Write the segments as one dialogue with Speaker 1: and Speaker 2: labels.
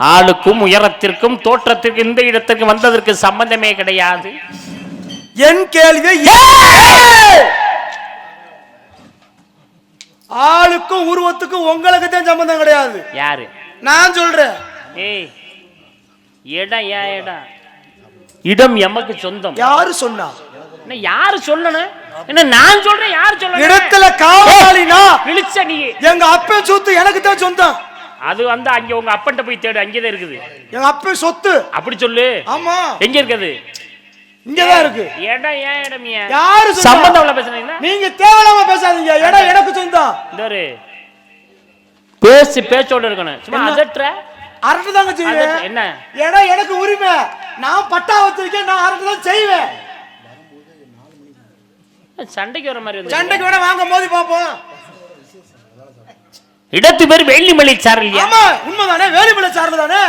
Speaker 1: ஆளுக்கும் உயரத்திற்கும் தோற்றத்திற்கும் இந்த இடத்திற்கு வந்ததற்கு சம்பந்தமே கிடையாது.
Speaker 2: என் கேள்வி ஆளுக்கும் உருவத்துக்கும் உங்களுக்கு தான் சம்பந்தம் கிடையாது.
Speaker 1: யாரு?
Speaker 2: நான் சொல்றேன்.
Speaker 1: ஏய் இடம் ஏன் இடம்? இடம் எமக்கு சொந்தம்.
Speaker 2: யாரு சொன்னா?
Speaker 1: என்ன யாரு சொல்லணும்? என்ன நான் சொல்றேன் யார் சொல்லணும்?
Speaker 2: இடத்துல காவலாளினா
Speaker 1: விழிச்ச நீ
Speaker 2: எங்க அப்பன் சொத்து எனக்கு தான் சொந்தம்.
Speaker 1: அது வந்து அங்க உங்க அப்பன்ட்ட போய் தேடு அங்கேதான் இருக்குது.
Speaker 2: எங்க அப்பன் சொத்து.
Speaker 1: அப்படி சொல்லு.
Speaker 2: ஆமா.
Speaker 1: எங்க இருக்குது?
Speaker 2: இங்கதான் இருக்கு.
Speaker 1: இடம் ஏன் இடம் ஏன்?
Speaker 2: யாரு?
Speaker 1: சம்பந்தம் உள்ள பேசுறீங்கன்னா
Speaker 2: நீங்க தேவையில்லாம பேசாதீங்க. இடம் எனக்கு சொந்தம்
Speaker 1: இந்தாரு பேசி பேச்சோட இருக்கணும். சும்மா? அதட்டுற.
Speaker 2: அரட்டு தாங்க செய்வேன்
Speaker 1: என்ன?
Speaker 2: இடம் எனக்கு உரிமை. நான் பட்டா வச்சிருக்கேன் நான் அரட்டு தான் செய்வேன்.
Speaker 1: சண்டைக்கு வர மாதிரி
Speaker 2: சண்டைக்கு வேணா வாங்க மோதி பாப்போம்.
Speaker 1: இடத்து பேர் வெள்ளிமலை சாரல்
Speaker 2: ஆமா உண்மைதானே? வேலுமலை சார்ல தானே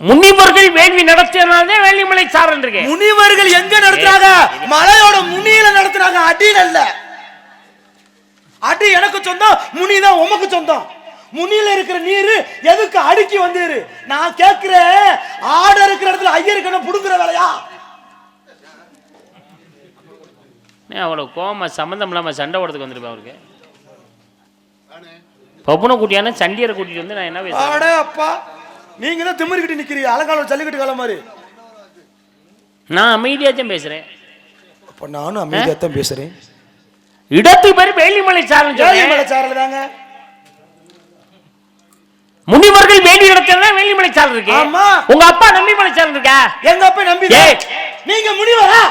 Speaker 1: முனிவர்கள் வேள்வி நடத்தியனாலே வெள்ளிமலை சாரல் இருக்கேன்
Speaker 2: முனிவர்கள் எங்க நடத்துறாங்க? மலையோட முனியில நடத்துறாங்க அடியில இல்ல. அடி எனக்கு சொந்தம் முனி தான் உமக்கு சொந்தம். முனியில இருக்கிற நீர் எதுக்கு அடுக்கி வந்தீரு? நான் கேக்குறேன் ஆடு இருக்கிற இடத்துல ஐயருக்கு என்ன புடுங்குற வேலையா?
Speaker 1: அவ்வளவு கோவமா சம்மந்தம் இல்லாம சண்டை போடுறதுக்கு வந்துருப்பேன் அவருக்கு. பப்புனை கூட்டியான சண்டியரை கூட்டிட்டு வந்து நான் என்ன பேசுறேன்?
Speaker 2: அப்பா நீங்க தான் திமிருக்கிட்டு நிக்கிறீங்க அலங்காலம் ஜல்லிக்கட்டு காலம் மாதிரி
Speaker 1: நான் அமைதியாச்சும் பேசுறேன்.
Speaker 2: அப்ப நானும் அமைதியா தான் பேசுறேன்.
Speaker 1: இடத்து பேர் வெள்ளிமலை சாரல்
Speaker 2: வேலிமலை சாரல் தாங்க.
Speaker 1: முனிவர்கள் வேள்வி நடத்தினா வெள்ளிமலை சாரல் இருக்கு.
Speaker 2: ஆமா.
Speaker 1: உங்க அப்பா நம்பிமலை சாரல் இருக்கா?
Speaker 2: எங்க அப்பா நம்பி. நீங்க முனிவரா.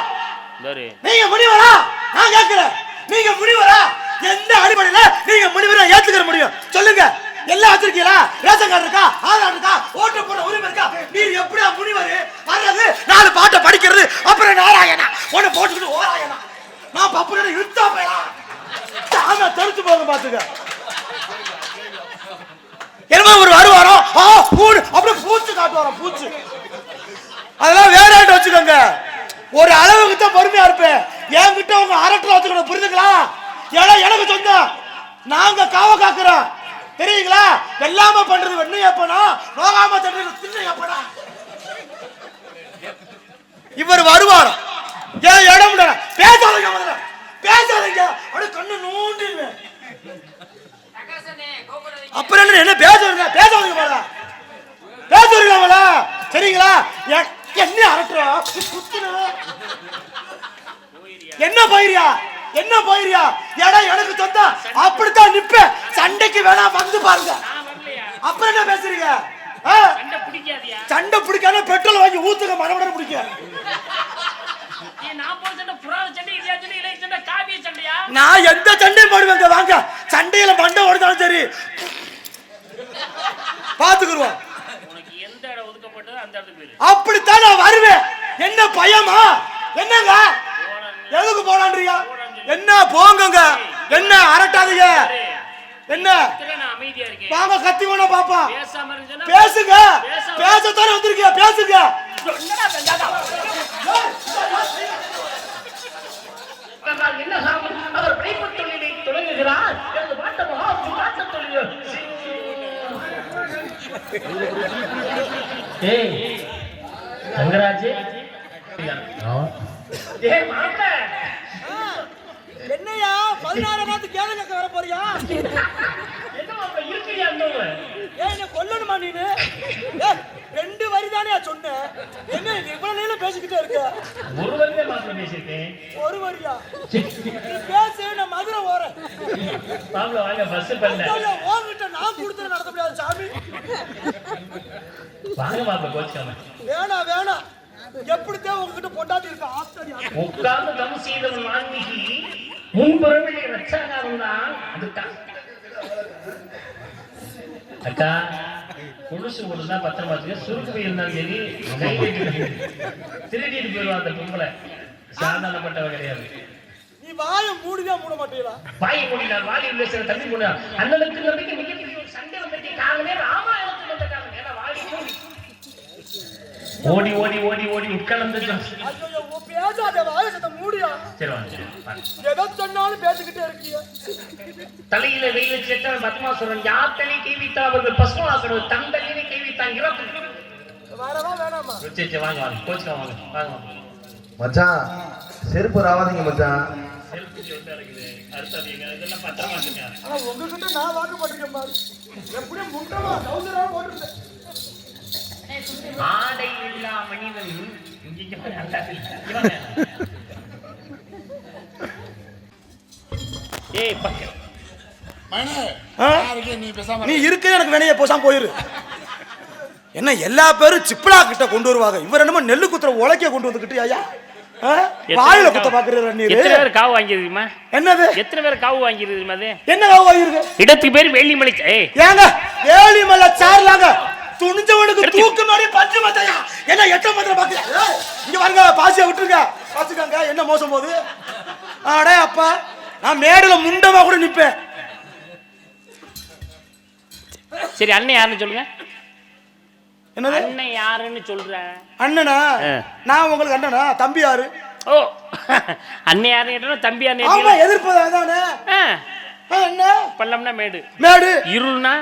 Speaker 2: நீங்க முனிவரா? நான் கேட்கிறேன் நீங்க முனிவரா? எந்த அடிப்படையில நீங்க முனிவரா ஏத்துக்கிற முடியும்? சொல்லுங்க. எல்லாம் வச்சிருக்கீங்களா? ரேஷன் கார்டு இருக்கா? ஆதார் இருக்கா? ஓட்டு போட உரிமை இருக்கா? நீர் எப்படியா முனிவர் வர்றது? நாலு பாட்டை படிக்கிறது அப்புறம் நாராயணா? உன்னை போட்டுக்கிட்டு ஓராயணா? நான் பப்பு இழுத்தா போயலாம் ஆமா தெரிச்சு போக பாத்துக்க. என்னமோ ஒரு வருவாரோ? ஆ பூடு அப்படியே பூச்சு காட்டுவாரோ பூச்சு. அதெல்லாம் வேறாண்டு வச்சுக்கோங்க. ஒரு அளவுக்கு தான் பொறுமையா இருப்பேன். என்கிட்ட உங்க அரட்டில் வச்சுக்கணும் புரிஞ்சுக்கலாம் ஏன்னா எனக்கு சொந்தம் நாங்க காவ காக்குறோம். தெரியுங்களா? வெள்ளாம பண்றது வெண்ணு எப்பனா நோகாம தட்டுறது தின்னு எப்பனா இவர் வருவார். ஏன் இடம் பேசாதீங்க முதல்ல. பேசாதீங்க. அப்படியே கண்ணு நோண்டிடுவேன். அப்புறம் என்ன என்ன பேசுறீங்க பேசாதீங்க முதல்ல பேசுறீங்களா சரிங்களா எ- என்ன அரட்டுறா குத்துன. என்ன போயிரியா என்ன போயிரியா இடம் எனக்கு சொந்தம் அப்படித்தான் நிப்பேன். சண்டைக்கு வேணா வந்து பாருங்க. அப்புறம் என்ன பேசுறீங்க?
Speaker 1: சண்டை
Speaker 2: பிடிக்காத பெட்ரோல் வாங்கி ஊத்துக்க மனமுடன் பிடிக்க.
Speaker 1: நான்
Speaker 2: எந்த சண்டையும் போடுவேங்க வாங்க. சண்டையில மண்டை ஓடுதாலும் சரி. பாத்துக்குருவோம் அப்படித்தான் நான் வருவேன். என்ன பயமா? என்னங்க? எதுக்கு போலான்றீங்க? என்ன போங்கங்க? என்ன அரட்டாதீங்க? என்ன?
Speaker 1: இதுல நான் அமைதியா இருக்கேன்.
Speaker 2: வாங்க கத்தி வேணா பாப்பா. பேசுங்க. பேசத்தானே வந்திருக்கீங்க? பேசுங்க.
Speaker 1: என்றால் என்ன சாமி? அவர் படைப்புத் தொழிலை தொடங்குகிறார். எனது பாட்ட மகா சுகாட்ட தொழில். ஏய் தங்கராஜ் ஏய் மாப்பிள்ள
Speaker 2: என்னையா? பதினாறு மாத்து கேளுங்க வர போறியா ஏன் கொல்லணுமா நீனு? ரெண்டு வரி தானே சொன்னேன் என்ன இவ்வளவு நேரம் பேசிக்கிட்டே இருக்க?
Speaker 1: ஒரு
Speaker 2: வரியா? பேசு நான் மதுரை ஓரேன்
Speaker 1: வாங்க பஸ் பண்ண.
Speaker 2: ஓங்கிட்ட நான் கொடுத்து நடத்த முடியாது சாமி.
Speaker 1: வாங்க மாப்பிள்ள கோச்சுக்காம.
Speaker 2: எப்படித்தான் உங்ககிட்ட பொண்டாட்டி இருக்க? ஆஸ்திரியா
Speaker 1: உட்கார்ந்து தம் முன்புறவிலே ரச்சாகாரம் தான் அதுதான் அக்கா கொலுசு போட்டுதான் பத்திரம் பார்த்துக்க சுருக்கு இருந்தாலும் சரி திருடிட்டு போயிடுவா அந்த பொம்பளை. சாதாரணப்பட்டவ கிடையாது.
Speaker 2: நீ வாயை மூடிதான் மூட மாட்டீங்களா?
Speaker 1: வாய் மூடினார் வாலி உள்ள சில தம்பி மூடினார் அண்ணனுக்கு நம்பிக்கை மிகப்பெரிய ஒரு சண்டை வந்துட்டு காலமே ராமாயணத்துக்கு வந்த காலம் ஏன்னா வாலி மூடி. ஓடி ஓடி ஓடி ஓடி உட்கலந்து
Speaker 2: ஐயோ உன் பேசாத மூடியா
Speaker 1: சரி.
Speaker 2: எதை சொன்னாலும் பேசிக்கிட்டே இருக்கிய.
Speaker 1: தலையில வெயில் செட்டவன் பத்மாசுரன் யார் தலை தீவித்தா அவர்கள் பசுமாக்கணும் தன் தலையினை நான் இறப்பு.
Speaker 2: வரவா வேணாமா?
Speaker 1: சரி வாங்க வாங்க கோச்சுக்கலாம் வாங்க வாங்க
Speaker 3: மச்சான் செருப்பு ராவாதீங்க மச்சான்.
Speaker 2: உங்ககிட்ட நான் வாக்கப்பட்டிருக்கேன் பாரு. எப்படியும் முட்டமா சௌந்தரமா போட்டுருந்தேன்.
Speaker 1: ஆடை இல்லா மனிதன்?
Speaker 2: நீ இருக்க எனக்கு வேணைய போசாம போயிரு. என்ன எல்லா பேரும் சிப்பிளா கிட்ட கொண்டு வருவாங்க? இவர் என்னமோ நெல்லு குத்துற உலக்கைய கொண்டு வந்துக்கிட்டு ஐயா. ஆ? வாயில குத்த பாக்குற நீரு?
Speaker 1: எத்தனை பேர் காவு வாங்கியிருக்குமா
Speaker 2: என்னது?
Speaker 1: எத்தனை பேர் காவு வாங்கியிருக்குமா அது?
Speaker 2: என்ன வாயிருக்கு
Speaker 1: இடத்துக்கு பேர் வெள்ளிமலை ஏய்.
Speaker 2: ஏங்க ஏழிமலை சார்லாங்க. துணிஞ்சவனுக்கு தூக்கு மாதிரி பஞ்சு மத்தையா என்ன எட்ட மத்திர பாக்குற இங்க பாருங்க பாசிய விட்டுருங்க. பாத்துக்கங்க என்ன மோசம் போகுது அடே அப்பா நான் மேடையில முண்டமா கூட நிப்பேன்.
Speaker 1: சரி அண்ணன் யாருன்னு சொல்லுங்க.
Speaker 2: என்னது?
Speaker 1: அண்ணன் யாருன்னு சொல்ற.
Speaker 2: அண்ணனா. நான் உங்களுக்கு அண்ணனா? தம்பி யாரு?
Speaker 1: ஓ அண்ணன் யாருன்னு கேட்டா தம்பி யாருன்னு
Speaker 2: ஆமா
Speaker 1: கேட்டீங்களா?
Speaker 2: எதிர்ப்பது அதானே?
Speaker 1: ஆ,
Speaker 2: ஆ, என்ன?
Speaker 1: பள்ளம்னா மேடு.
Speaker 2: மேடு.
Speaker 1: இருள்னா?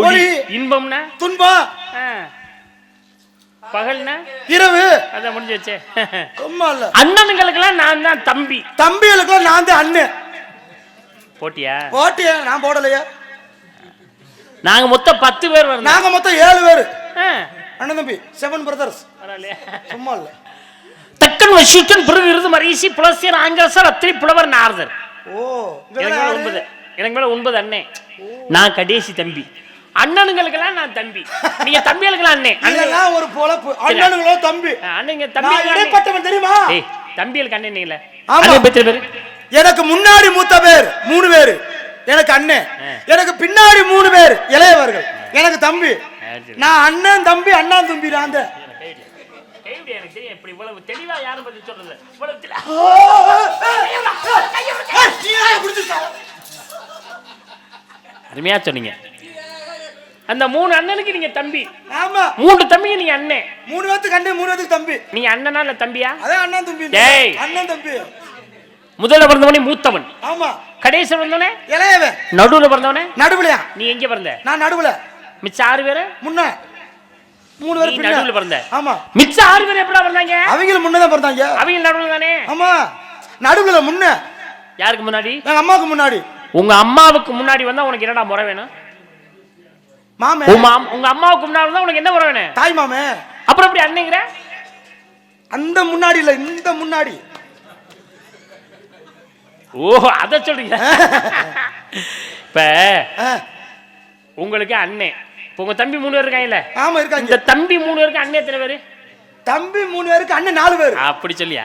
Speaker 1: ஒளி. இன்பம்னா?
Speaker 2: துன்பம்
Speaker 1: பகல்னா?
Speaker 2: இரவு.
Speaker 1: அதான் முடிஞ்சு வச்சே
Speaker 2: சும்மா இல்ல.
Speaker 1: அண்ணனுங்களுக்கெல்லாம் நான் தான் தம்பி.
Speaker 2: தம்பிகளுக்குலாம் நான் தான் அண்ணன்
Speaker 1: போட்டியா?
Speaker 2: ஓட்டிய நான் போடலையே.
Speaker 1: நாங்க மொத்தம் பத்து பேர் வரணும்
Speaker 2: நாங்க மொத்தம் ஏழு பேரு. அண்ணன் தம்பி செவன் பிரதர்ஸ்
Speaker 1: பரவாயில்லையா?
Speaker 2: சும்மா இல்ல.
Speaker 1: தக்கன் வசிஷ்டன் பிறகு விருது மரிசி புலசியர் ஆங்கிரசர் அத்திரி புலவர் நாரதர்.
Speaker 2: ஓ
Speaker 1: எனக்கு மேல? ஒன்பது. எனக்கு மேல ஒன்பது அண்ணன் நான் கடைசி தம்பி. அண்ணனுங்களுக்கெல்லாம் நான் தம்பி நீங்க தம்பிகளுக்கெல்லாம் அண்ணன் அண்ணன்
Speaker 2: ஒரு பொழப்பு அண்ணனுங்களோ தம்பி
Speaker 1: அண்ணங்க தம்பி
Speaker 2: இடைப்பட்டவன் தெரியுமா
Speaker 1: தம்பிகளுக்கு அண்ணன் இல்ல
Speaker 2: எனக்கு முன்னாடி மூத்த பேர் மூணு பேரு எனக்கு அண்ணன். எனக்கு பின்னாடி மூணு பேர் இளையவர்கள் எனக்கு தம்பி. நான் அண்ணன் தம்பி அண்ணா தம்பி நான்
Speaker 1: எனக்கு தெரியும் இப்படி இவ்வளவு தெளிவா யாரும் பத்தி சொல்றது இவ்வளவு தெளி-
Speaker 2: ஏய், நீ ஏன் பிடிச்சிருக்க?
Speaker 1: அருமையா சொன்னீங்க அந்த மூணு அண்ணனுக்கு நீங்க தம்பி.
Speaker 2: ஆமா.
Speaker 1: மூன்று தம்பிங்க நீங்க அண்ணன்
Speaker 2: மூணு பேத்துக்கு அண்ணன் மூணு பேத்துக்கு தம்பி.
Speaker 1: நீங்க அண்ணனா இல்ல தம்பியா?
Speaker 2: அதான் அண்ணன் தம்பி.
Speaker 1: டேய்.
Speaker 2: அண்ணன் தம்பி.
Speaker 1: முதல்ல பிறந்தவனே மூத்தவன்.
Speaker 2: ஆமா.
Speaker 1: கடைசி பிறந்தவனே?
Speaker 2: இளையவன்.
Speaker 1: நடுவுல பிறந்தவனே?
Speaker 2: நடுவுலையா
Speaker 1: நீ எங்க பிறந்த?
Speaker 2: நான் நடுவுல.
Speaker 1: மிச்சம் ஆறு பேரு?
Speaker 2: முன்ன. மூணு பேர்
Speaker 1: நடுவுல பிறந்த.
Speaker 2: ஆமா.
Speaker 1: மிச்சம் ஆறு பேர் எப்படா பிறந்தாங்க?
Speaker 2: அவங்களும் முன்னதான் பிறந்தாங்க.
Speaker 1: அவங்க நடுவுல தானே?
Speaker 2: ஆமா. நடுவுல முன்ன.
Speaker 1: யாருக்கு முன்னாடி?
Speaker 2: எங்க அம்மாவுக்கு முன்னாடி.
Speaker 1: உங்க அம்மாவுக்கு முன்னாடி வந்தா உனக்கு என்னடா முறை வேணும்?
Speaker 2: மாமே.
Speaker 1: உங்க அம்- உங்க அம்மாவுக்கு முன்னாடி வந்தா உனக்கு என்ன வேணும்
Speaker 2: தாய் மாமே.
Speaker 1: அப்புறம் எப்படி அண்ணங்கிற?
Speaker 2: அந்த முன்னாடி இல்ல இந்த முன்னாடி.
Speaker 1: ஓஹோ அத சொல்றீங்க. இப்ப உங்களுக்கு அண்ணன் இப்ப உங்க தம்பி மூணு பேர் இருக்காங்கல்ல?
Speaker 2: ஆமா இருக்காங்க.
Speaker 1: இந்த தம்பி மூணு பேருக்கு அண்ணன் எத்தனை பேரு?
Speaker 2: தம்பி மூணு பேருக்கு அண்ணன் நாலு பேர்.
Speaker 1: அப்படி சொல்லியா?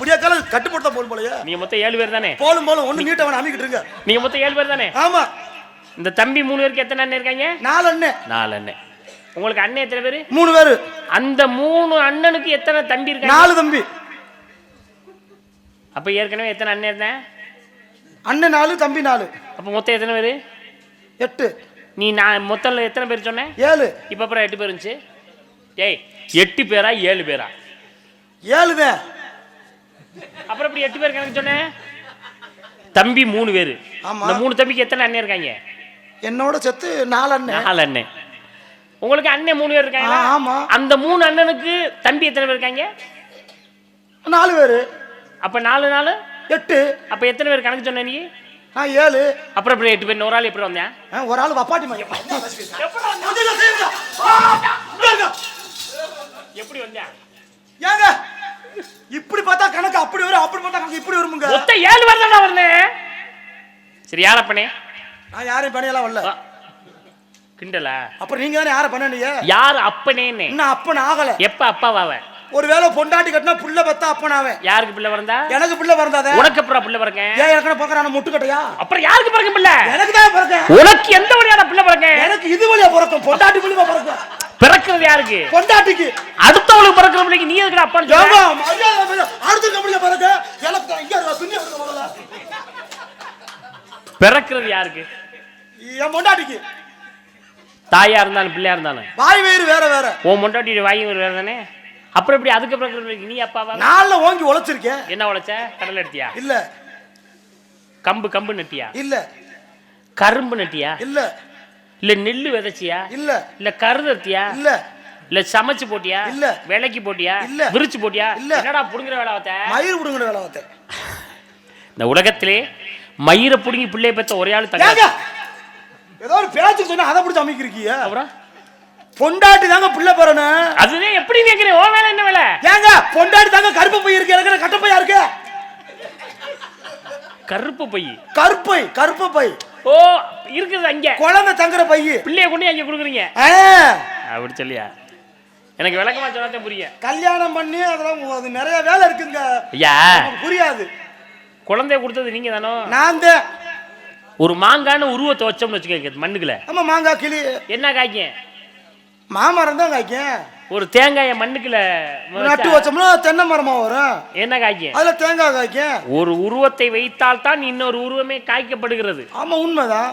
Speaker 2: விடிய காலம் கட்டுப்படுத்த போலும் போலயே.
Speaker 1: நீங்க மொத்தம் ஏழு பேர் தானே?
Speaker 2: போலும் போலும் ஒண்ணு நீட்டவன் அமைக்கிட்டு இருங்க.
Speaker 1: நீங்க மொத்தம் ஏழு பேர் தானே?
Speaker 2: ஆமா.
Speaker 1: இந்த தம்பி மூணு பேருக்கு எத்தனை அண்ணன் இருக்காங்க?
Speaker 2: நாலு அண்ணன்
Speaker 1: நாலு அண்ணன். உங்களுக்கு அண்ணன் எத்தனை பேரு?
Speaker 2: மூணு பேரு.
Speaker 1: அந்த மூணு அண்ணனுக்கு எத்தனை தம்பி இருக்காங்க?
Speaker 2: நாலு தம்பி.
Speaker 1: அப்ப ஏற்கனவே எத்தனை அண்ணன் இருந்தேன்?
Speaker 2: அண்ணன் நாலு தம்பி நாலு.
Speaker 1: அப்ப மொத்தம் எத்தனை பேரு?
Speaker 2: எட்டு.
Speaker 1: நீ நான் மொத்தம் எத்தனை பேர் சொன்னேன்?
Speaker 2: ஏழு.
Speaker 1: இப்ப அப்புறம் எட்டு பேர் இருந்துச்சு. ஏய் எட்டு பேரா ஏழு பேரா?
Speaker 2: ஏழுதான்
Speaker 1: அப்புறம் இப்படி எட்டு பேர் கணக்கு சொன்னேன். தம்பி மூணு பேரு.
Speaker 2: ஆமா.
Speaker 1: இந்த மூணு தம்பிக்கு எத்தனை அண்ணன் இருக்காங்க?
Speaker 2: என்னோட செத்து நாலு அண்ணன்.
Speaker 1: நாலு அண்ணன். உங்களுக்கு அண்ணன் மூணு பேர் இருக்காங்க
Speaker 2: ஆமா.
Speaker 1: அந்த மூணு அண்ணனுக்கு தம்பி எத்தனை பேர் இருக்காங்க?
Speaker 2: நாலு பேரு.
Speaker 1: அப்ப நாலு நாலு?
Speaker 2: எட்டு.
Speaker 1: அப்ப எத்தனை பேர் கணக்கு சொன்ன நீ?
Speaker 2: நான் ஏழு.
Speaker 1: அப்புறம் இப்படி எட்டு பேர் ஒரு ஆள் எப்படி வந்தேன்?
Speaker 2: ஒரு ஆள் வப்பாட்டி மாதிரி.
Speaker 1: எப்படி வந்தேன்?
Speaker 2: ஏங்க இப்படி பார்த்தா கணக்கு அப்படி வரும் அப்படி பார்த்தா கணக்கு இப்படி வருமுங்க.
Speaker 1: மொத்தம் ஏழு பேர் தான் வந்தேன் சரி யாரப்பனே
Speaker 2: நான் யாரையும் பணியெல்லாம் வரல.
Speaker 1: கிண்டலா?
Speaker 2: அப்புறம் நீங்க தானே யாரை பண்ணீங்க
Speaker 1: யார் அப்பனேன்னு?
Speaker 2: இன்னும் அப்பன் ஆகல.
Speaker 1: எப்ப அப்பாவாவ
Speaker 2: ஒருவேளை பொண்டாட்டி கட்டினா புள்ள பத்தா அப்பன் ஆவேன்.
Speaker 1: யாருக்கு பிள்ளை பிறந்தா?
Speaker 2: எனக்கு பிள்ளை பிறந்தாதே
Speaker 1: உனக்கு அப்புறம் பிள்ளை பிறக்கேன்?
Speaker 2: ஏன் எனக்கு பிறக்கிறான முட்டுக்கட்டையா
Speaker 1: அப்புறம் யாருக்கு பிறக்கும் பிள்ளை?
Speaker 2: எனக்கு தான் பிறக்க
Speaker 1: உனக்கு எந்த வழியான பிள்ளை பிறக்கேன்?
Speaker 2: எனக்கு இது வழியா பிறக்கும். பொண்டாட்டி
Speaker 1: பிறக்கிறது யாருக்கு
Speaker 2: பொண்டாட்டிக்கு.
Speaker 1: அடுத்தவளுக்கு பிறக்கிற பிள்ளைக்கு நீ எதுக்கு
Speaker 2: பிள்ளை, அடுத்த கம்பெனில பிறக்க.
Speaker 1: பிறக்கிறது யாருக்கு?
Speaker 2: என் பொண்டாட்டிக்கு.
Speaker 1: தாயா இருந்தாலும் பிள்ளையா இருந்தாலும்.
Speaker 2: வாய் வேறு வேற வேற.
Speaker 1: உன் முண்டாட்டி வாங்கி வேற தானே? அப்புறம் எப்படி அதுக்கு அப்புறம் நீ அப்பாவா?
Speaker 2: நாள்ல ஓங்கி உழைச்சிருக்கேன்.
Speaker 1: என்ன உழைச்ச? கடலை எடுத்தியா?
Speaker 2: இல்ல.
Speaker 1: கம்பு கம்பு நட்டியா?
Speaker 2: இல்ல.
Speaker 1: கரும்பு நட்டியா?
Speaker 2: இல்ல.
Speaker 1: இல்ல நெல்லு விதைச்சியா?
Speaker 2: இல்ல.
Speaker 1: இல்ல கருதத்தியா
Speaker 2: இல்ல.
Speaker 1: இல்ல சமைச்சு போட்டியா?
Speaker 2: இல்ல.
Speaker 1: விலைக்கு போட்டியா?
Speaker 2: இல்ல.
Speaker 1: விரிச்சு போட்டியா?
Speaker 2: இல்ல.
Speaker 1: என்னடா புடுங்குற வேலை பார்த்த
Speaker 2: மயிர் விடுங்கிற வேலை பார்த்தேன்
Speaker 1: இந்த உலகத்திலே மயிரை புடுங்கி பிள்ளைய பெத்த ஒரே ஆள் தங்க
Speaker 2: ஏதோ ஒரு பேச்சு சொன்னா அதை பிடிச்சி அமைக்கிறீங்க
Speaker 1: அப்புறம்?
Speaker 2: பொண்டாட்டி தாங்க பிள்ளை பெறணும்
Speaker 1: அதுதான் எப்படி கேக்குறேன் ஓ வேலை என்ன வேலை?
Speaker 2: ஏங்க பொண்டாட்டி தாங்க கருப்பு பை இருக்கு. எனக்கு கட்ட பையா இருக்கு?
Speaker 1: கருப்பு பை.
Speaker 2: கருப்பை கருப்பு பை.
Speaker 1: ஓ இருக்குது அங்க.
Speaker 2: குழந்தை தங்குற பை.
Speaker 1: பிள்ளைய கொண்டு அங்க கொடுக்குறீங்க.
Speaker 2: ஆ,
Speaker 1: அப்படி சொல்லியா? எனக்கு விளக்கமா சொன்னாதான் புரியும்.
Speaker 2: கல்யாணம் பண்ணி அதெல்லாம் அது நிறைய வேலை இருக்குங்க.
Speaker 1: ஐயா.
Speaker 2: புரியாது.
Speaker 1: குழந்தைய கொடுத்தது நீங்க தானோ?
Speaker 2: நான் தான்
Speaker 1: ஒரு மாங்கான உருவத்தை வச்சோம்னு வச்சுக்கோங்க மண்ணுக்குள்ள.
Speaker 2: ஆமா மாங்காய் கிளி.
Speaker 1: என்ன காய்க்கும்?
Speaker 2: மாமரம் தான் காய்க்கும்.
Speaker 1: ஒரு தேங்காய மண்ணுக்குள்ள
Speaker 2: நட்டு
Speaker 1: வச்சா
Speaker 2: வச்சோம்னா தென்னை மரமா வரும்.
Speaker 1: என்ன காய்க்கும்?
Speaker 2: அதுல தேங்காய் காய்க்கும்.
Speaker 1: ஒரு உருவத்தை வைத்தால் தான் இன்னொரு உருவமே காய்க்கப்படுகிறது.
Speaker 2: ஆமா உண்மைதான்.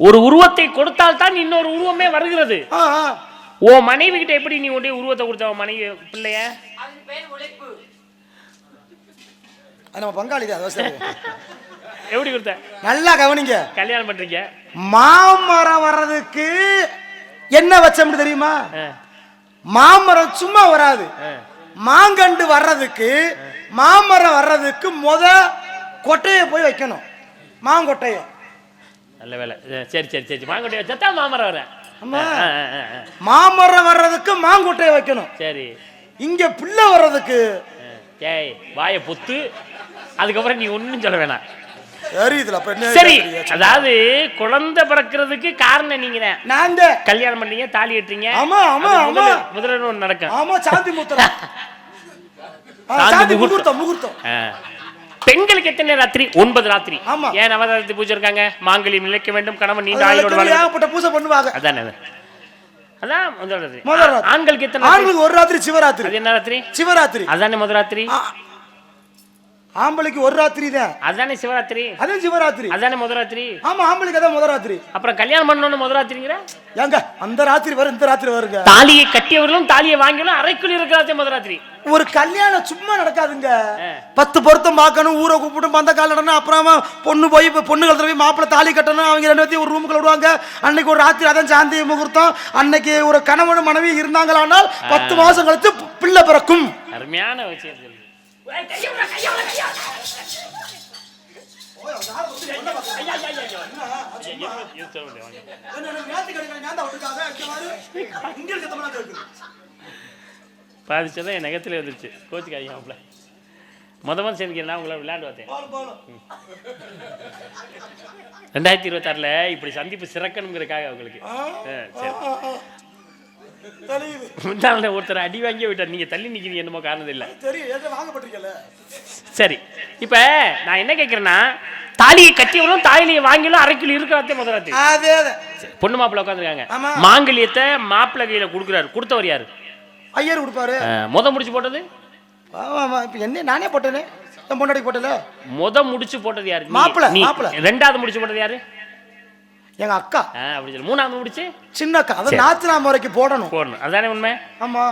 Speaker 1: ஒரு உருவத்தை கொடுத்தால் தான் இன்னொரு உருவமே வருகிறது. ஓ மனைவி கிட்ட எப்படி நீ உடைய உருவத்தை கொடுத்த உன் மனைவி பிள்ளைய?
Speaker 2: நம்ம பங்காளி.
Speaker 1: எப்படி கொடுத்த?
Speaker 2: நல்லா கவனிங்க.
Speaker 1: கல்யாணம் பண்றீங்க.
Speaker 2: மாமரம் வர்றதுக்கு என்ன வச்சோம்னு தெரியுமா? மாமரம் சும்மா வராது. மாங்கண்டு வர்றதுக்கு மாமரம் வர்றதுக்கு முத கொட்டையை போய் வைக்கணும். மாங்கொட்டையை.
Speaker 1: நல்ல வேலை. சரி சரி சரி. மாங்கொட்டை வச்சா மாமரம் வரேன்.
Speaker 2: மாமரம் வர்றதுக்கு மாங்கொட்டையை வைக்கணும்.
Speaker 1: சரி.
Speaker 2: இங்க பிள்ளை வர்றதுக்கு.
Speaker 1: ஏய் வாயை பொத்து. அதுக்கப்புறம் நீ ஒன்றும் சொல்ல வேணாம். சரி? அதாவது குழந்தை பிறக்கிறதுக்கு காரணம் நீங்க
Speaker 2: நான்.
Speaker 1: கல்யாணம் பண்ணீங்க தாலி கட்டுறீங்க.
Speaker 2: ஆமா, ஆமா, ஆமா.
Speaker 1: முதல்ல- ஒன்று நடக்கும்.
Speaker 2: ஆமா சாந்தி முகூர்த்தம்.
Speaker 1: சாந்தி முகூர்த்தம்.
Speaker 2: முகூர்த்தம்.
Speaker 1: பெண்களுக்கு எத்தனை ராத்திரி ஒன்பது ராத்திரி
Speaker 2: ஆமா.
Speaker 1: ஏன் நவராத்திரி பூஜை இருக்காங்க மாங்கல்யம் நிலைக்க வேண்டும் கணவன் நீண்ட ஆயுளோடு
Speaker 2: பூஜை பண்ணுவாங்க
Speaker 1: அதானே அது. அதான் முதல் ராத்திரி. ஆண்களுக்கு எத்தனை?
Speaker 2: ஆண்களுக்கு ஒரு ராத்திரி சிவராத்திரி
Speaker 1: என்ன ராத்திரி
Speaker 2: சிவராத்திரி
Speaker 1: அதானே முதல் ராத்திரி
Speaker 2: ஆம்பளைக்கு ஒரு ராத்திரி தான்.
Speaker 1: அதானே சிவராத்திரி?
Speaker 2: அதுவும் சிவராத்திரி.
Speaker 1: அதானே முதல் ராத்திரி
Speaker 2: ஆமா ஆம்பளைக்கு அதான் முத ராத்திரி
Speaker 1: அப்புறம் கல்யாணம் பண்ணணும்னு முதல் ராத்திரிங்கிற
Speaker 2: ஏங்க அந்த ராத்திரி வரும் இந்த ராத்திரி வருங்க.
Speaker 1: தாலியை கட்டியவர்களும் தாலியை வாங்கியவர்களும் அறைக்குள் இருக்கிறாத்தே முதல் ராத்திரி
Speaker 2: ஒரு கல்யாணம் சும்மா நடக்காதுங்க. பத்து பொருத்தம் பார்க்கணும் ஊரை கூப்பிட்டு பந்த கால் நடணும் அப்புறமா பொண்ணு போய் இப்போ பொண்ணு கழுத்துல போய் மாப்பிள்ளை தாலி கட்டணும் அவங்க ரெண்டு பேர்த்தையும் ஒரு ரூமுக்குள்ள விடுவாங்க. அன்னைக்கு ஒரு ராத்திரி அதான் சாந்தி முகூர்த்தம். அன்னைக்கு ஒரு கணவன் மனைவி இருந்தாங்களானால் பத்து மாசம் பி- பிள்ளை பிறக்கும்.
Speaker 1: அருமையான விஷயம் பாதிச்சதான் என் நகத்துல வந்துருச்சு. கோச்சுக்காதீங்க மாப்பிள்ள. மொதல் சேர்ந்து நான் உங்களை விளையாண்டு பார்த்தேன். ரெண்டாயிரத்தி இருபத்தாறுல இப்படி சந்திப்பு சிறக்கணுங்கிறக்காக உங்களுக்கு சரி. முந்தாள் ஒருத்தர் அடி வாங்கியே விட்டார். நீங்க தள்ளி நிக்கிறீங்க என்னமோ காரணம் இல்லை சரி. இப்ப நான் என்ன கேட்கிறேன்னா தாலியை கட்டியவளும் தாலியை வாங்கியும் அரைக்கில் இருக்கிறாத்தே முதலாத்தி பொண்ணு மாப்பிள்ள உட்காந்துருக்காங்க. மாங்கல்யத்தை மாப்பிள்ளை கையில கொடுக்குறாரு. கொடுத்தவர் யாரு?
Speaker 2: ஐயர் கொடுப்பாரு.
Speaker 1: முத முடிச்சு போட்டது?
Speaker 2: என்ன நானே போட்டேனே. பொண்டாடி போட்டல
Speaker 1: முத முடிச்சு போட்டது யாரு.
Speaker 2: மாப்பிள்ளை.
Speaker 1: ரெண்டாவது முடிச்சு போட்டது யாரு?
Speaker 2: எங்க அக்கா.
Speaker 1: அப்படி சொல்லு. மூணாவது முடிச்சு?
Speaker 2: சின்ன அக்கா. அதை. நாத்து முறைக்கு போடணும்.
Speaker 1: போடணும். அதானே உண்மை?
Speaker 2: ஆமா.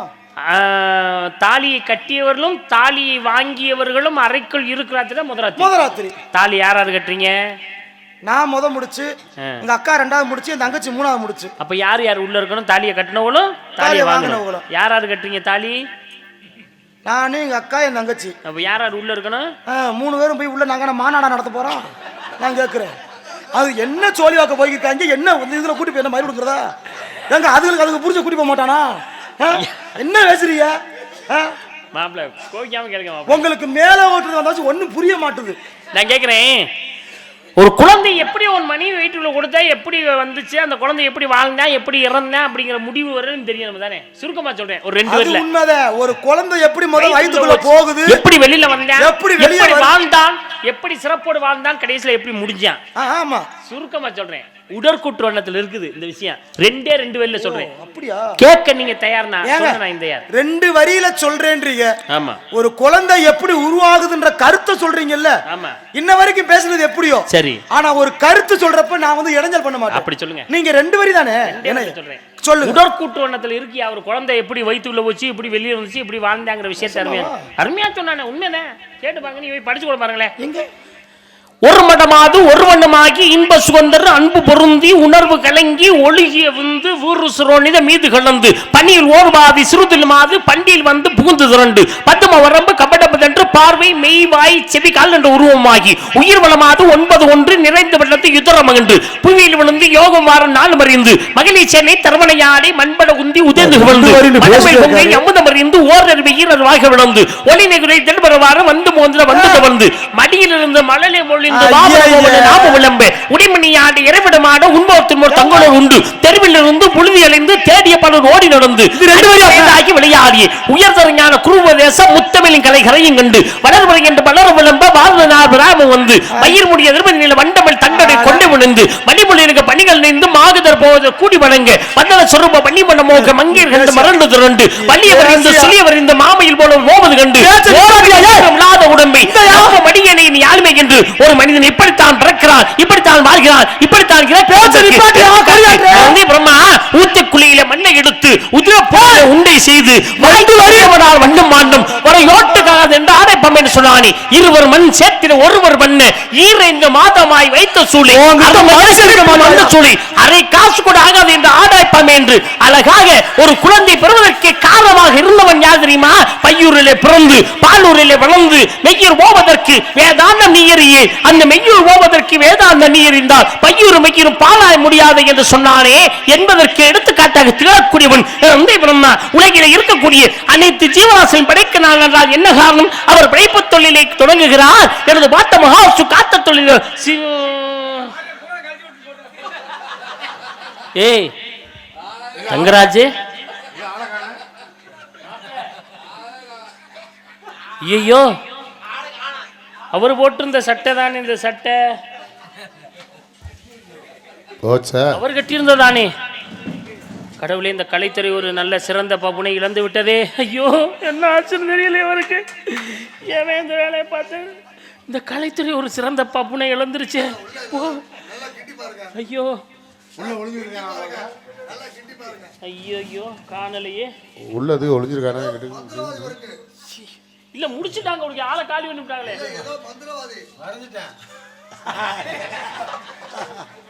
Speaker 1: தாலியை கட்டியவர்களும் தாலியை வாங்கியவர்களும் அறைக்குள் இருக்கிறாத்துல முதலாத்தி
Speaker 2: முத ராத்திரி
Speaker 1: தாலி யார் யாரு கட்டுறீங்க?
Speaker 2: நான் முத முடிச்சு. எங்க அக்கா ரெண்டாவது முடிச்சு என் தங்கச்சி மூணாவது முடிச்சு.
Speaker 1: அப்ப யார் யார் உள்ள இருக்கணும்? தாலியை கட்டினவங்களும் தாலியை
Speaker 2: வாங்கினவங்களும்.
Speaker 1: யார் யார் கட்டுறீங்க தாலி?
Speaker 2: நானு எங்க அக்கா என் தங்கச்சி.
Speaker 1: அப்ப யார் யார் உள்ள இருக்கணும்?
Speaker 2: மூணு பேரும் போய் உள்ள நாங்க மாநாடா நடத்த போறோம்? நான் கேட்கிறேன் அது என்ன சோழி வாக்க போயிருக்காங்க? என்ன இதுல கூட்டி போய் என்ன மாதிரி கொடுக்குறதா? ஏங்க அதுகளுக்கு அதுக்கு புரிஞ்ச கூட்டி போக மாட்டானா? என்ன பேசுறீங்க? உங்களுக்கு மேல ஓட்டுறது வந்தாச்சும் ஒண்ணும் புரிய மாட்டுது.
Speaker 1: நான் கேக்குறேன். ஒரு குழந்தை எப்படி ஒரு மனைவி வயிற்றுல கொடுத்தா எப்படி வந்துச்சு? அந்த குழந்தை எப்படி வாழ்ந்தா எப்படி இறந்தா அப்படிங்கிற முடிவு வரும்னு தெரியும் தானே? சுருக்கமா சொல்றேன் ஒரு ரெண்டு பேர்ல
Speaker 2: உண்மைதான். ஒரு குழந்தை எப்படி முதல் வயிற்றுக்குள்ள போகுது?
Speaker 1: எப்படி வெளியில வந்தான்?
Speaker 2: எப்படி வெளிய
Speaker 1: எப்படி
Speaker 2: வந்து-
Speaker 1: வாழ்ந்தான்? எப்படி சிறப்போடு வாழ்ந்தான்? கடைசியில எப்படி முடிஞ்சான்?
Speaker 2: ஆமா.
Speaker 1: சுருக்கமா சொல்றேன். உடற்கூற்று வண்ணத்துல இருக்குது இந்த விஷயம். ரெண்டே ரெண்டு வரியில சொல்றேன்.
Speaker 2: அப்படியா?
Speaker 1: கேட்க நீங்க தயார்னா சொல்ல நான் இந்த
Speaker 2: ரெண்டு வரியில சொல்றேன்றீங்க.
Speaker 1: ஆமா.
Speaker 2: ஒரு குழந்தை எப்படி உருவாகுதுன்ற கருத்தை சொல்றீங்கல்ல?
Speaker 1: ஆமா.
Speaker 2: இன்ன வரைக்கும் பேசுனது எப்படியோ?
Speaker 1: சரி.
Speaker 2: ஆனா ஒரு கருத்து சொல்றப்ப நான் வந்து இடைஞ்சல் பண்ண மாட்டேன்.
Speaker 1: அப்படி சொல்லுங்க.
Speaker 2: நீங்க ரெண்டு வரி தானே? என்ன?
Speaker 1: சொல்றேன்.
Speaker 2: சொல்லுங்க.
Speaker 1: உடற்கூட்டு வண்ணத்துல இருக்கி அவர் குழந்தை எப்படி வயிற்றுல வச்சு எப்படி வெளியே வந்துச்சு எப்படி வாழ்ந்தாங்கிற விஷயத்தை அருமையா அருமையா சொன்னானே உண்மைதானே? கேட்டு பாருங்க நீ போய் படிச்சு கூட பாருங்களேன். ஒரு மடமாது ஒரு வண்ணமாகி இன்ப சுகந்தர் அன்பு பொருந்தி உணர்வு கலங்கி ஒழுகிய வந்து ஊரு சுரோனித மீது கலந்து. பனியில் ஓர்வாதி சிறுதில் மாது பண்டியில் வந்து புகுந்து பத்தும வரம்பு கபடபதென்று பார்வை மெய் வாய் செவி கால் என்ற உருவமாகி. உயிர் வளமாது ஒன்பது ஒன்று நிறைந்து வெள்ளத்து யுத்தரமகண்டு புவியில் விழுந்து யோகம் வாரம் நாள் மறிந்து. மகளிர் சென்னை தரவணையாடி மண்பட உந்தி உதிர்ந்து விழுந்து. அமுதம் அறிந்து ஓரர் வீரர் வாக விளந்து ஒளி நெகுரை தென்பரவாறு வந்து மோந்திர வந்து கவர்ந்து மடியில் இருந்த மழலை மொழிந்து. நாம விளம்ப. உடைமணியாடு இறைவிடமாட உண்போத்தின் தங்களோடு உண்டு. தெருவில் இருந்து புழுதி அலைந்து தேடிய பலர் ஓடி நடந்து. ஆகி விளையாடி. உயர்தரஞான குருவதேச முத்தமிழின் கலை கரையும் கண்டு வளர்வரை என்று வளர விளம்ப வாழ்வனார் விராமம் வந்து மயிர் முடிய திருமணியில் வண்டமிழ் தங்கடை கொண்டு விழுந்து மணிமொழி இருக்க பணிகள் நின்று மாகுதர் போத கூடி வழங்க வந்தன சொருப பன்னிமண்ட மோக மங்கீர் கண்டு மறந்து திரண்டு வள்ளிய வரைந்து சுழிய வரைந்து மாமையில் போல ஓவது கண்டு இல்லாத உடம்பை மடியனை ஆளுமை என்று ஒரு மனிதன் இப்படித்தான் பிறக்கிறான் இப்படித்தான் வாழ்கிறான் இப்படித்தான் பிரம்மா ஊத்துக்குழியில மண்ணை எடுத்து உதிர போல உண்டை செய்து வாழ்ந்து வருவதால் வேண்டும் ஒரு யோட்டுக்காது என்று சொன்னானே. இருவர் மண் சேர்த்திட ஒருவர் மண்ணு. ஈரைந்து மாதமாய் வைத்த சூழி வந்த சூழி அரை காசு கூட ஆகாது என்று ஆடாய்ப்பம் என்று. அழகாக ஒரு குழந்தை பெறுவதற்கு காரணமாக இருந்தவன் யார் தெரியுமா? பையூரிலே பிறந்து பாலூரிலே வளர்ந்து மெய்யூர் ஓவதற்கு வேதாந்தம் நீயறியே. அந்த மெய்யூர் ஓவதற்கு வேதாந்தம் நீயறிந்தால் பையூர் மெய்யூரும் பாலாய் முடியாது என்று சொன்னானே. என்பதற்கு எடுத்துக்காட்டாக திகழக்கூடியவன் உலகிலே இருக்கக்கூடிய அனைத்து ஜீவராசியும் படைக்க நான் என்றால் என்ன காரணம்? அவர் படைப்பு தொழிலை தொடங்குகிறார். எனது பாட்ட மகாசு காத்த தொழில். ஏய் தங்கராஜ். ஐயோ அவர் போட்டிருந்த சட்டை தான் இந்த சட்டை? அவர் கட்டியிருந்ததானே கடவுளே இந்த கலைத்துறை ஒரு நல்ல சிறந்த பப்புனை இழந்து விட்டதே. ஐயோ என்ன ஆச்சுன்னு தெரியல அவருக்கு. ஏன் இந்த வேலையை பார்த்து? இந்த கலைத்துறை ஒரு சிறந்த பப்புனை இழந்துருச்சு. ஓ. ஐயோ. ஐயோ ஐயோ காணலையே.
Speaker 4: உள்ளது ஒளிஞ்சிருக்கானே.
Speaker 1: இல்ல முடிச்சுட்டாங்க உனக்கு ஆளை காலி பண்ணிவிட்டாங்களே.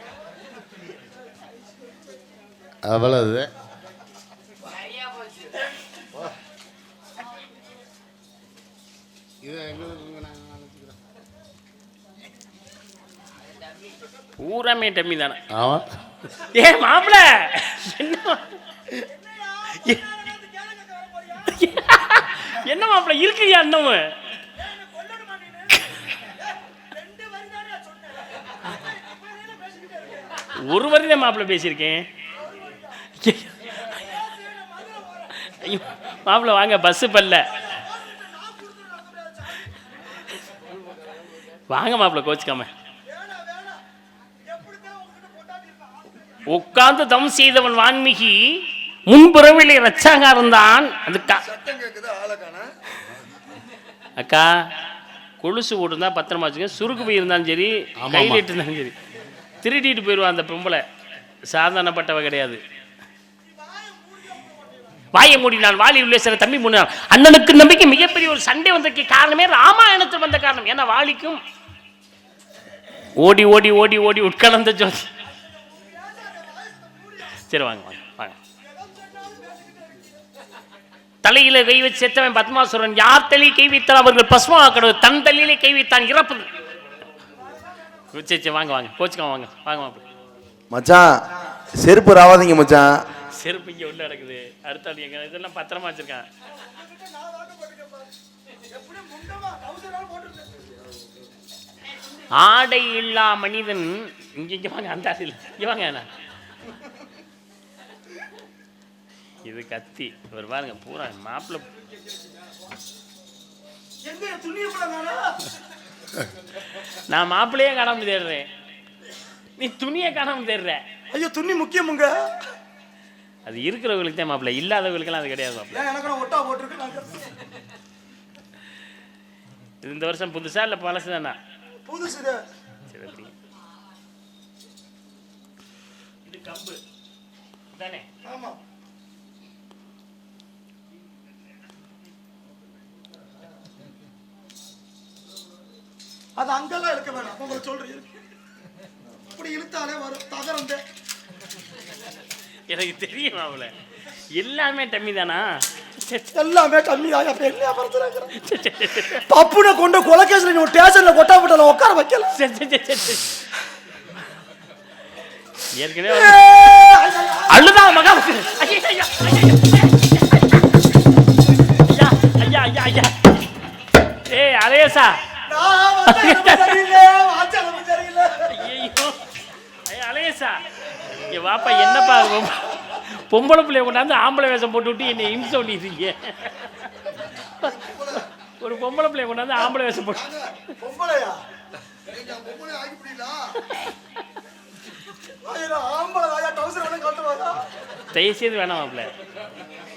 Speaker 4: அவ்வளவு
Speaker 1: பூராமே டம்மி தானே.
Speaker 4: ஆமா.
Speaker 1: ஏ மாப்பிள! என்ன மாப்பிள இருக்குயா இன்னும் ஒரு வரி மாப்பிள பேசியிருக்கேன். ஐயோ, மாப்பிள வாங்க பஸ் பல்ல வாங்க மாப்பிள கோச்சுக்காம. உட்கார்ந்து தம் செய்தவன் வான்மிகி முன்புறவிலே ரச்சாங்க இருந்தான். அதுக்கா. அக்கா கொலுசு போட்டுருந்தா பத்திரமா வச்சுக்க. சுருக்கு போய் இருந்தாலும் சரி. கையில் இருந்தாலும் சரி. திருடிட்டு போயிடுவான் அந்த பொம்பளை. சாதாரணப்பட்டவ கிடையாது. வாயை மூடினான் வாலி உள்ளே சில தம்பி மூடினான் அண்ணனுக்கு நம்பிக்கை மிகப்பெரிய ஒரு சண்டை வந்ததுக்கு காரணமே ராமாயணத்தில் வந்த காரணம். ஏன்னா வாலிக்கும் ஓடி ஓடி ஓடி ஓடி உட்கலந்த ஜோதி சரி வாங்க வாங்க வாங்க. தலையில கை வச்சு செத்தவன் பத்மாசுரன். யார் தலையை கை வைத்தால் அவர்கள் பசுமா கடவுள். தன் தலையிலே கை வைத்தான் இறப்பு. சரி வாங்க வாங்க. கோச்சுக்காம வாங்க வாங்க
Speaker 3: மச்சான் செருப்பு ராவாதீங்க மச்சான்.
Speaker 1: செருப்பு இங்கே உள்ள நடக்குது அடுத்த ஆள் எங்க இதெல்லாம் பத்திரமா வச்சிருக்கேன். ஆடை இல்லா மனிதன். இங்க இங்க வாங்க அந்த ஆசையில் இல்ல இங்க வாங்க இது கத்தி. ஒரு பாருங்க பூரா மாப்பிள்ள.
Speaker 2: துணியை
Speaker 1: நான் மாப்பிள்ளையே காணாமல் தேடுறேன் நீ துணியை காணாமல் தேடுற
Speaker 2: ஐயோ துணி முக்கியமுங்க.
Speaker 1: அது இருக்கிறவங்களுக்கு தான் மாப்பிள்ளை இல்லாதவங்களுக்கெல்லாம் அது கிடையாது மாப்பிள்ளை. இந்த வருஷம் புதுசா இல்ல பழசு தானா?
Speaker 2: புதுசு.
Speaker 1: சரி இது கம்பு. தானே
Speaker 2: ஆமா. அது அங்கெல்லாம் இழுக்க வேணாம். உங்களை சொல்றேன் இப்படி இழுத்தாலே வரும் தகரம்
Speaker 1: எனக்கு தெரியும் அவள. எல்லாமே டம்மி தானா
Speaker 2: எல்லாமே கம்மி தான் அப்ப என்ன படுத்துறாங்க பப்புனை கொண்டு கொலகேஸ்ல நீ ஸ்டேஷன்ல கொட்டா போட்டால உட்கார வைக்கல.
Speaker 1: ஏற்கனவே அழுதா மகா. ஐயா ஐயா ஐயா ஏய் அலேசா.
Speaker 2: நான் வாச்சாரம் சரியில்லை, வாச்சாரம் சரியில்லை.
Speaker 1: ஐயோ ஐயா அலேசா. இங்க வாப்பா என்னப்பா பொம்- பொம்பளை பிள்ளைய கொண்டாந்து ஆம்பளை வேஷம் போட்டு விட்டு என்னை இம்சை பண்ணிடுறீங்க ஒரு பொம்பளை பிள்ளைய கொண்டாந்து ஆம்பளை வேஷம் போட்டு? தயவுசெய்து வேணாம் மாப்பிள்ள.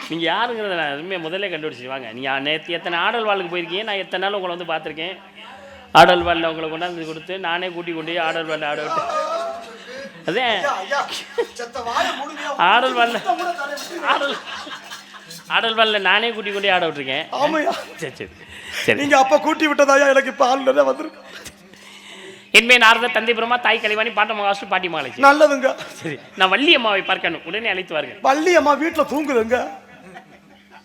Speaker 1: நீங்கள் யாருங்கிறத நான் எதுவுமே முதல்ல கண்டுபிடிச்சி வாங்க நீங்கள் நேற்று எத்தனை ஆடல் வாழ்க்கு போயிருக்கீங்க? நான் எத்தனை நாள் உங்களை வந்து பார்த்துருக்கேன். ஆடல் வாலில் உங்களை கொண்டாந்து கொடுத்து நானே கூட்டி கொண்டு ஆடல் வாலில் ஆட விட்டு அதே. ஆடல்
Speaker 2: விட்டு-
Speaker 1: ஆடல் ஆடல் வாலில் நானே கூட்டி கொண்டு ஆட விட்டுருக்கேன்.
Speaker 2: ஆமையா
Speaker 1: சரி சரி சரி.
Speaker 2: நீங்க அப்ப கூட்டி விட்டதாயா எனக்கு இப்ப ஆள் நிறைய வந்திருக்கு.
Speaker 1: என்மே நாரத தந்தை பிரமா தாய் கலைவாணி பாட்ட மகாஸ்டு பாட்டி மகாலட்சுமி.
Speaker 2: நல்லதுங்க.
Speaker 1: சரி நான் வள்ளி அம்மாவை பார்க்கணும். உடனே அழைத்து வாருங்கள்
Speaker 2: வள்ளி அம்மா வீட்டுல தூங்குதுங்க.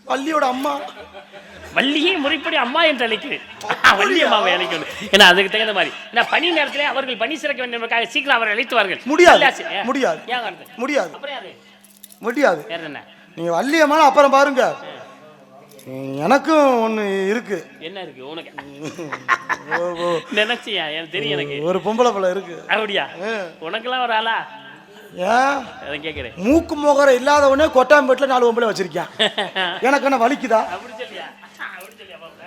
Speaker 2: வள்ளியோட அம்மா.
Speaker 1: வள்ளியை முறைப்படி அம்மா என்று அழைக்கிறேன் வள்ளி அம்மாவை அழைக்கணும் ஏன்னா அதுக்கு தகுந்த மாதிரி. ஏன்னா பணி நேரத்திலே அவர்கள் பணி சிறக்க வேண்டியதற்காக சீக்கிரம் அவரை அழைத்துவார்கள்
Speaker 2: முடியாது. முடியாது. முடியாது. முடியாது.
Speaker 1: என்ன?
Speaker 2: நீங்க வள்ளி அம்மா அப்புறம் பாருங்க. எனக்கும் ஒண்ணு இருக்கு.
Speaker 1: என்ன இருக்கு? உனக்கு? நினைச்சியா? எனக்கு தெரியும் எனக்கு.
Speaker 2: ஒரு பொம்பளை பிள்ளை இருக்கு.
Speaker 1: அப்படியா? உனக்கெல்லாம் ஒரு ஆளா?
Speaker 2: ஏன்
Speaker 1: கேட்கிறேன்
Speaker 2: மூக்கு முகர இல்லாதவனே கொட்டாம்பேட்டில் நாலு பொம்பளை வச்சிருக்கேன் எனக்கு என்ன வலிக்குதா?
Speaker 1: அப்படி